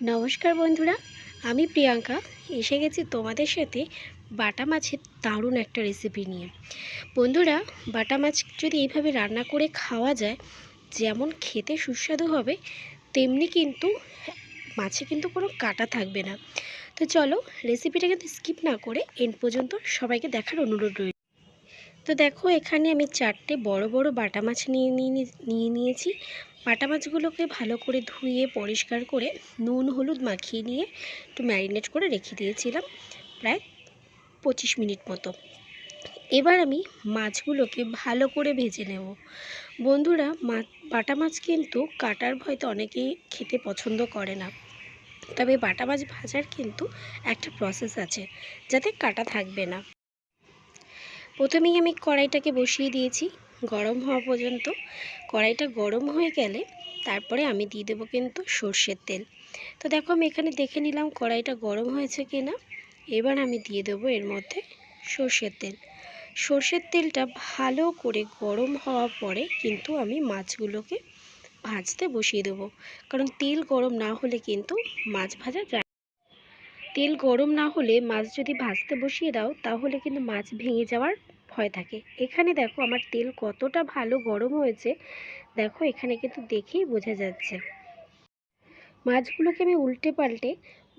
নমস্কার বন্ধুরা, আমি প্রিয়াঙ্কা। এসে গেছি তোমাদের সাথে বাটা মাছের দারুণ একটা রেসিপি নিয়ে। বন্ধুরা, বাটা মাছ যদি এইভাবে রান্না করে খাওয়া যায়, যেমন খেতে সুস্বাদু হবে, তেমনি কিন্তু মাছে কিন্তু কোনো কাটা থাকবে না। তো চলো রেসিপিটা কিন্তু স্কিপ না করে এন্ড পর্যন্ত সবাইকে দেখার অনুরোধ রইল। তো দেখো, এখানে আমি চারটে বড় বড় বাটা মাছ নিয়ে নিয়ে নিয়ে নিয়েছি। বাটা মাছগুলোকে ভালো করে ধুয়ে, পরিষ্কার করে নুন, হলুদ মাখিয়ে নিয়ে একটু ম্যারিনেট করে রেখে দিয়েছিলাম প্রায় পঁচিশ মিনিট মতো। এবার আমি মাছগুলোকে ভালো করে ভেজে নেব। বন্ধুরা মাছ বাটা মাছ কিন্তু কাটার ভয়তে অনেকেই খেতে পছন্দ করে না। তবে বাটা মাছ ভাজার কিন্তু একটা প্রসেস আছে, যাতে কাটা থাকবে না। প্রথমেই আমি কড়াইটাকে বসিয়ে দিয়েছি, গরম হওয়া পর্যন্ত। কড়াইটা গরম হয়ে গেলে তারপরে আমি দিয়ে দেবো কিন্তু সর্ষের তেল। তো দেখো আমি এখানে দেখে নিলাম কড়াইটা গরম হয়েছে কি না এবার আমি দিয়ে দেবো এর মধ্যে সর্ষের তেল। সর্ষের তেলটা ভালো করে গরম হওয়ার পরে কিন্তু আমি মাছগুলোকে ভাজতে বসিয়ে দেবো। কারণ তেল গরম না হলে কিন্তু মাছ ভাজা যায় তেল গরম না হলে মাছ যদি ভাজতে বসিয়ে দাও, তাহলে কিন্তু মাছ ভেঙে যাওয়ার ভয় থাকে। এখানে দেখো আমার তেল কতটা ভালো গরম হয়েছে। দেখো এখানে কিন্তু দেখেই বোঝা যাচ্ছে। মাছগুলোকে আমি উল্টে পাল্টে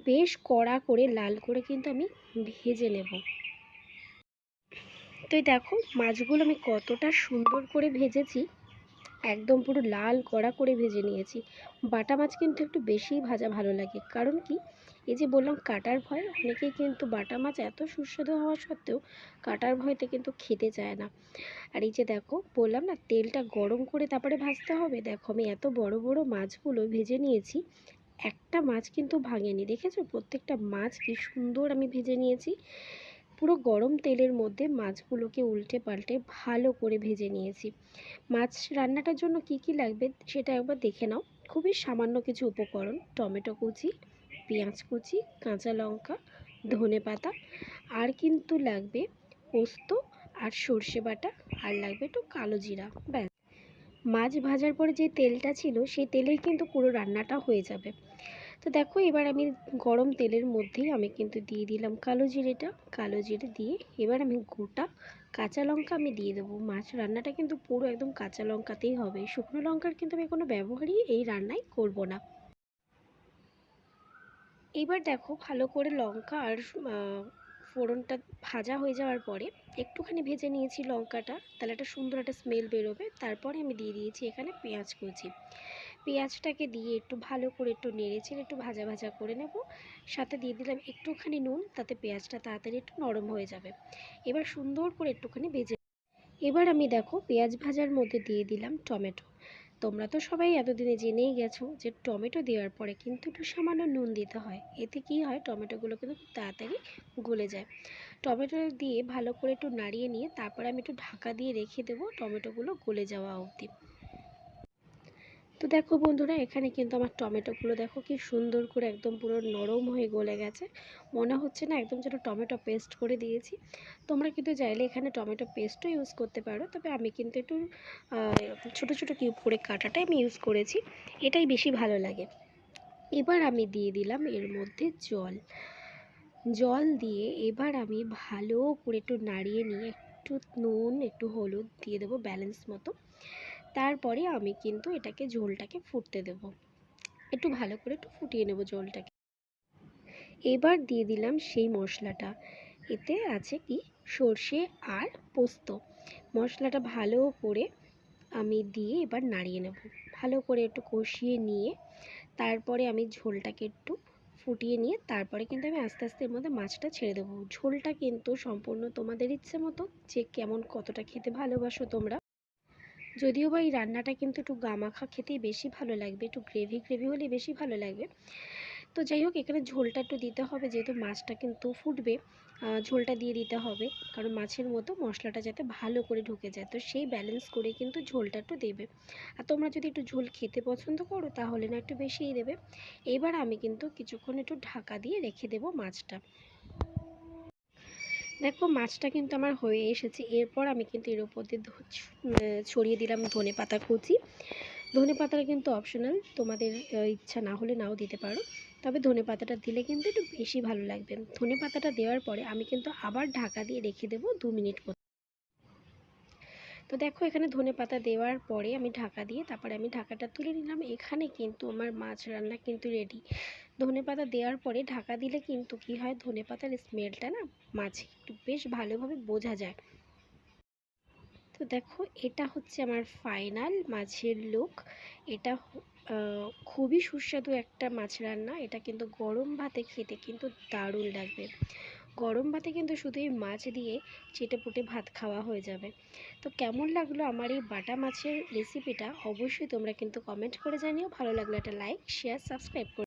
বেশ কড়া করে, লাল করে কিন্তু আমি ভেজে নেব। তো দেখো মাছগুলো আমি কতটা সুন্দর করে ভেজেছি। একদম পুরো লাল কড়া করে ভেজে নিয়েছি। বাটা মাছ কিন্তু একটু বেশিই ভাজা ভালো লাগে। কারণ কি? এই যে বললাম কাটার ভয়, অনেকেই কিন্তু বাটা মাছ এত সুস্বাদু হওয়া সত্ত্বেও কাটার ভয়তে কিন্তু খেতে চায় না। আর এই যে দেখো, বললাম না তেলটা গরম করে তারপরে ভাজতে হবে। দেখো আমি এত বড় বড় মাছগুলো ভেজে নিয়েছি, একটা মাছ কিন্তু ভাঙেনি। দেখেছ? প্রত্যেকটা মাছ কি সুন্দর আমি ভেজে নিয়েছি। পুরো গরম তেলের মধ্যে মাছগুলোকে উল্টে পাল্টে ভালো করে ভেজে নিয়েছি। মাছ রান্নাটার জন্য কি কি লাগবে সেটা একবার দেখে নাও। খুবই সামান্য কিছু উপকরণ, টমেটো কুচি, পেঁয়াজ কুচি, কাঁচা লঙ্কা, ধনে পাতা। আর কিন্তু লাগবে পোস্ত আর সর্ষে বাটা আর লাগবে একটু কালো জিরা, ব্যাস। মাছ ভাজার পরে যে তেলটা ছিল, সেই তেলেই কিন্তু পুরো রান্নাটা হয়ে যাবে। তো দেখো, এবার আমি গরম তেলের মধ্যেই আমি কিন্তু দিয়ে দিলাম কালো জিরেটা। কালো জিরে দিয়ে এবার আমি গোটা কাঁচা লঙ্কা আমি দিয়ে দেবো। মাছ রান্নাটা কিন্তু পুরো একদম কাঁচা লঙ্কাতেই হবে। শুকনো লঙ্কার কিন্তু আমি কোনো ব্যবহারই এই রান্নায় করব না। এবার দেখো, ভালো করে লঙ্কা আর ফোড়নটা ভাজা হয়ে যাওয়ার পরে একটুখানি ভেজে নিয়েছি লঙ্কাটা। তাহলে একটা সুন্দর একটা স্মেল বেরোবে। তারপরে আমি দিয়ে দিয়েছি এখানে পেঁয়াজ কুচি। পেঁয়াজটাকে দিয়ে একটু ভালো করে একটু নেড়েচেড়ে একটু ভাজা ভাজা করে নেব। সাথে দিয়ে দিলাম একটুখানি নুন, তাতে পেঁয়াজটা তাড়াতাড়ি একটু নরম হয়ে যাবে। এবার সুন্দর করে একটুখানি ভেজে এবার আমি দেখো পেঁয়াজ ভাজার মধ্যে দিয়ে দিলাম টমেটো। তোমরা তো সবাই এতদিনে জেনেই গেছো যে টমেটো দেওয়ার পরে কিন্তু একটু সামান্য নুন দিতে হয়। এতে কি হয়? টমেটোগুলো কিন্তু খুব তাড়াতাড়ি গলে যায়। টমেটো দিয়ে ভালো করে একটু নাড়িয়ে নিয়ে তারপরে আমি একটু ঢাকা দিয়ে রেখে দেবো টমেটোগুলো গলে যাওয়া অবধি। তো দেখো বন্ধুরা, এখানে কিন্তু আমার টমেটোগুলো দেখো কি সুন্দর করে একদম পুরো নরম হয়ে গলে গেছে। মনে হচ্ছে না একদম যেন টমেটো পেস্ট করে দিয়েছি। তোমরা কিন্তু চাইলে এখানে টমেটো পেস্টও ইউজ করতে পারো, তবে আমি কিন্তু একটু ছোটো ছোটো কিউব করে কাটাটাই আমি ইউজ করেছি। এটাই বেশি ভালো লাগে। এবার আমি দিয়ে দিলাম এর মধ্যে জল। জল দিয়ে এবার আমি ভালো করে একটু নাড়িয়ে নিয়ে একটু নুন, একটু হলুদ দিয়ে দেবো ব্যালেন্স মতো। তারপরে আমি কিন্তু এটাকে ঝোলটাকে ফুটতে দেব। একটু ভালো করে একটু ফুটিয়ে নেব ঝোলটাকে। এবার দিয়ে দিলাম সেই মশলাটা। এতে আছে কি? সর্ষে আর পোস্ত। মশলাটা ভালো করে আমি দিয়ে এবার নাড়িয়ে নেব। ভালো করে একটু কষিয়ে নিয়ে তারপরে আমি ঝোলটাকে একটু ফুটিয়ে নিয়ে তারপরে কিন্তু আমি আস্তে আস্তে এর মধ্যে মাছটা ছেড়ে দেবো। ঝোলটা কিন্তু সম্পূর্ণ তোমাদের ইচ্ছে মতো যে কেমন কতটা খেতে ভালোবাসো তোমরা যদিও বা এই রান্নাটা কিন্তু একটু গামাখা খেতেই বেশি ভালো লাগবে, একটু গ্রেভি গ্রেভি হলে বেশি ভালো লাগবে। তো যাই হোক, এখানে ঝোলটা একটু দিতে হবে, যেহেতু মাছটা কিন্তু ফুটবে ঝোলটা দিয়ে দিতে হবে। কারণ মাছের মতো মশলাটা যাতে ভালো করে ঢুকে যায়, তো সেই ব্যালেন্স করে কিন্তু ঝোলটা একটু দেবে। আর তোমরা যদি একটু ঝোল খেতে পছন্দ করো, তাহলে না একটু বেশিই দেবে। এবার আমি কিন্তু কিছুক্ষণ একটু ঢাকা দিয়ে রেখে দেবো মাছটা। দেখো, মাছটা কিন্তু আমার হয়ে এসেছে। এরপর আমি কিন্তু এর উপর দিয়ে ছড়িয়ে দিলাম ধনে পাতা কুচি। ধনে পাতাটা কিন্তু অপশনাল তোমাদের ইচ্ছা না হলে নাও দিতে পারো। তবে ধনে পাতাটা দিলে কিন্তু একটু বেশি ভালো লাগবে। ধনে পাতাটা দেওয়ার পরে আমি কিন্তু আবার ঢাকা দিয়ে রেখে দেবো দু মিনিট তো দেখো, এখানে ধনে পাতা দেওয়ার পরে আমি ঢাকা দিয়ে তারপরে আমি ঢাকাটা তুলে নিলাম। এখানে কিন্তু আমার মাছ রান্না কিন্তু রেডি ধনে পাতা দেওয়ার পরে ঢাকা দিলে কিন্তু কি হয়, ধনে পাতার স্মেলটা না মাছে একটু বেশ ভালোভাবে বোঝা যায়। তো দেখো, এটা হচ্ছে আমার ফাইনাল মাছের লুক এটা খুবই সুস্বাদু একটা মাছ রান্না। এটা কিন্তু গরম ভাতে খেতে কিন্তু দারুণ লাগবে। গরম ভাতে কিন্তু শুধু এই মাছ দিয়ে চেটে পুটে ভাত খাওয়া হয়ে যাবে। তো কেমন লাগল আমার এই বাটা মাছের রেসিপিটা অবশ্যই তোমরা কিন্তু কমেন্ট করে জানিও। ভালো লাগল একটা লাইক শেয়ার সাবস্ক্রাইব করে